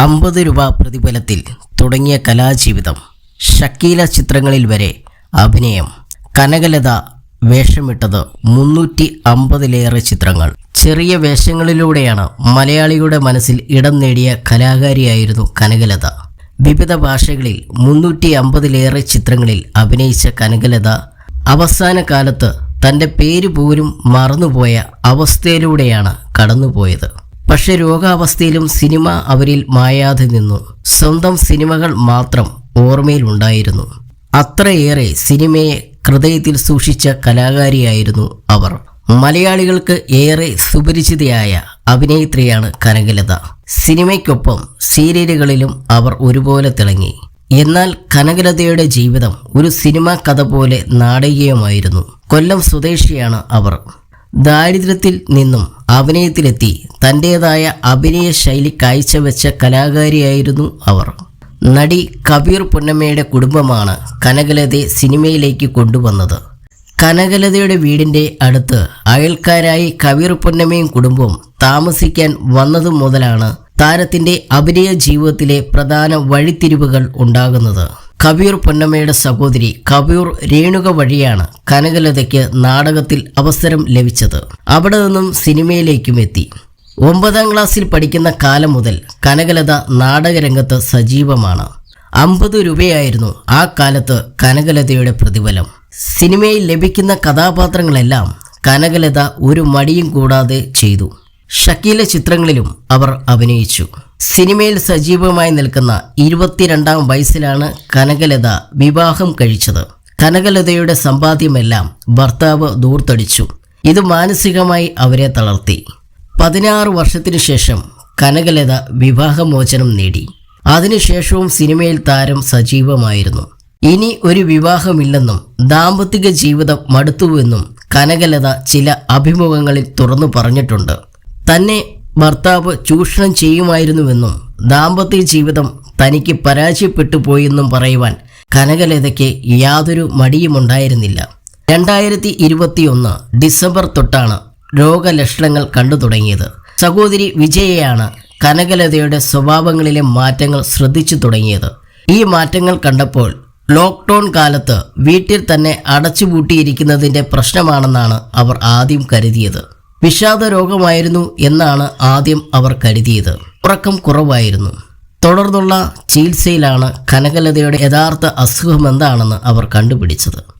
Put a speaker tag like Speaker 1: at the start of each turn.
Speaker 1: അമ്പത് രൂപ പ്രതിഫലത്തിൽ തുടങ്ങിയ കലാജീവിതം ഷക്കീല ചിത്രങ്ങളിൽ വരെ അഭിനയം കനകലത വേഷമിട്ടത് മുന്നൂറ്റി അമ്പതിലേറെ ചിത്രങ്ങൾ. ചെറിയ വേഷങ്ങളിലൂടെയാണ് മലയാളിയുടെ മനസ്സിൽ ഇടം നേടിയ കലാകാരിയായിരുന്നു കനകലത. വിവിധ ഭാഷകളിൽ മുന്നൂറ്റി അമ്പതിലേറെ ചിത്രങ്ങളിൽ അഭിനയിച്ച കനകലത അവസാന കാലത്ത് തന്റെ പേര് പോലും മറന്നുപോയ അവസ്ഥയിലൂടെയാണ് കടന്നുപോയത്. പക്ഷെ രോഗാവസ്ഥയിലും സിനിമ അവരിൽ മായാതെ നിന്നു. സ്വന്തം സിനിമകൾ മാത്രം ഓർമ്മയിലുണ്ടായിരുന്നു. അത്രയേറെ സിനിമയെ ഹൃദയത്തിൽ സൂക്ഷിച്ച കലാകാരിയായിരുന്നു അവർ. മലയാളികൾക്ക് ഏറെ സുപരിചിതയായ അഭിനേത്രിയാണ് കനകലത. സിനിമയ്ക്കൊപ്പം സീരിയലുകളിലും അവർ ഒരുപോലെ തിളങ്ങി. എന്നാൽ കനകലതയുടെ ജീവിതം ഒരു സിനിമാ കഥ പോലെ നാടകീയമായിരുന്നു. കൊല്ലം സ്വദേശിയാണ് അവർ. ദാരിദ്ര്യത്തിൽ നിന്നും അഭിനയത്തിലെത്തി. തന്റേതായ അഭിനയ ശൈലി കാഴ്ചവെച്ച കലാകാരിയായിരുന്നു അവർ. നടി കബീർ പൊന്നമ്മയുടെ കുടുംബമാണ് കനകലതയെ സിനിമയിലേക്ക് കൊണ്ടുവന്നത്. കനകലതയുടെ വീടിന്റെ അടുത്ത് അയൽക്കാരായി കബീർ പൊന്നമ്മയും കുടുംബവും താമസിക്കാൻ വന്നതു മുതലാണ് താരത്തിന്റെ അഭിനയ ജീവിതത്തിലെ പ്രധാന വഴിത്തിരിവുകൾ ഉണ്ടാകുന്നത്. കബീർ പൊന്നമ്മയുടെ സഹോദരി കബീർ രേണുക വഴിയാണ് കനകലതയ്ക്ക് നാടകത്തിൽ അവസരം ലഭിച്ചത്. അവിടെ നിന്നും സിനിമയിലേക്കും എത്തി. ഒമ്പതാം ക്ലാസ്സിൽ പഠിക്കുന്ന കാലം മുതൽ കനകലത നാടകരംഗത്ത് സജീവമാണ്. അമ്പത് രൂപയായിരുന്നു ആ കാലത്ത് കനകലതയുടെ പ്രതിഫലം. സിനിമയിൽ ലഭിക്കുന്ന കഥാപാത്രങ്ങളെല്ലാം കനകലത ഒരു മടിയും കൂടാതെ ചെയ്തു. ഷക്കീല ചിത്രങ്ങളിലും അവർ അഭിനയിച്ചു. സിനിമയിൽ സജീവമായി നിൽക്കുന്ന ഇരുപത്തിരണ്ടാം വയസ്സിലാണ് കനകലത വിവാഹം കഴിച്ചത്. കനകലതയുടെ സമ്പാദ്യമെല്ലാം ഭർത്താവ് ദൂർത്തടിച്ചു. ഇത് മാനസികമായി അവരെ തളർത്തി. പതിനാറ് വർഷത്തിനു ശേഷം കനകലത വിവാഹമോചനം നേടി. അതിനുശേഷവും സിനിമയിൽ താരം സജീവമായിരുന്നു. ഇനി ഒരു വിവാഹമില്ലെന്നും ദാമ്പത്തിക ജീവിതം മടുത്തുവെന്നും കനകലത ചില അഭിമുഖങ്ങളിൽ തുറന്നു പറഞ്ഞിട്ടുണ്ട്. തന്നെ ഭർത്താവ് ചൂഷണം ചെയ്യുമായിരുന്നുവെന്നും ദാമ്പത്യ ജീവിതം തനിക്ക് പരാജയപ്പെട്ടു പോയെന്നും പറയുവാൻ കനകലതയ്ക്ക് യാതൊരു മടിയുമുണ്ടായിരുന്നില്ല. രണ്ടായിരത്തി ഇരുപത്തിയൊന്ന് ഡിസംബർ തൊട്ടാണ് രോഗലക്ഷണങ്ങൾ കണ്ടു തുടങ്ങിയത്. സഹോദരി വിജയയാണ് കനകലതയുടെ സ്വഭാവങ്ങളിലെ മാറ്റങ്ങൾ ശ്രദ്ധിച്ചു തുടങ്ങിയത്. ഈ മാറ്റങ്ങൾ കണ്ടപ്പോൾ ലോക്ക്ഡൗൺ കാലത്ത് വീട്ടിൽ തന്നെ അടച്ചുപൂട്ടിയിരിക്കുന്നതിന്റെ പ്രശ്നമാണെന്നാണ് അവർ ആദ്യം കരുതിയത്. വിഷാദ രോഗമായിരുന്നു എന്നാണ് ആദ്യം അവർ കരുതിയത്. ഉറക്കം കുറവായിരുന്നു. തുടർന്നുള്ള ചികിത്സയിലാണ് കനകലതയുടെ യഥാർത്ഥ അസുഖം എന്താണെന്ന് അവർ കണ്ടുപിടിച്ചത്.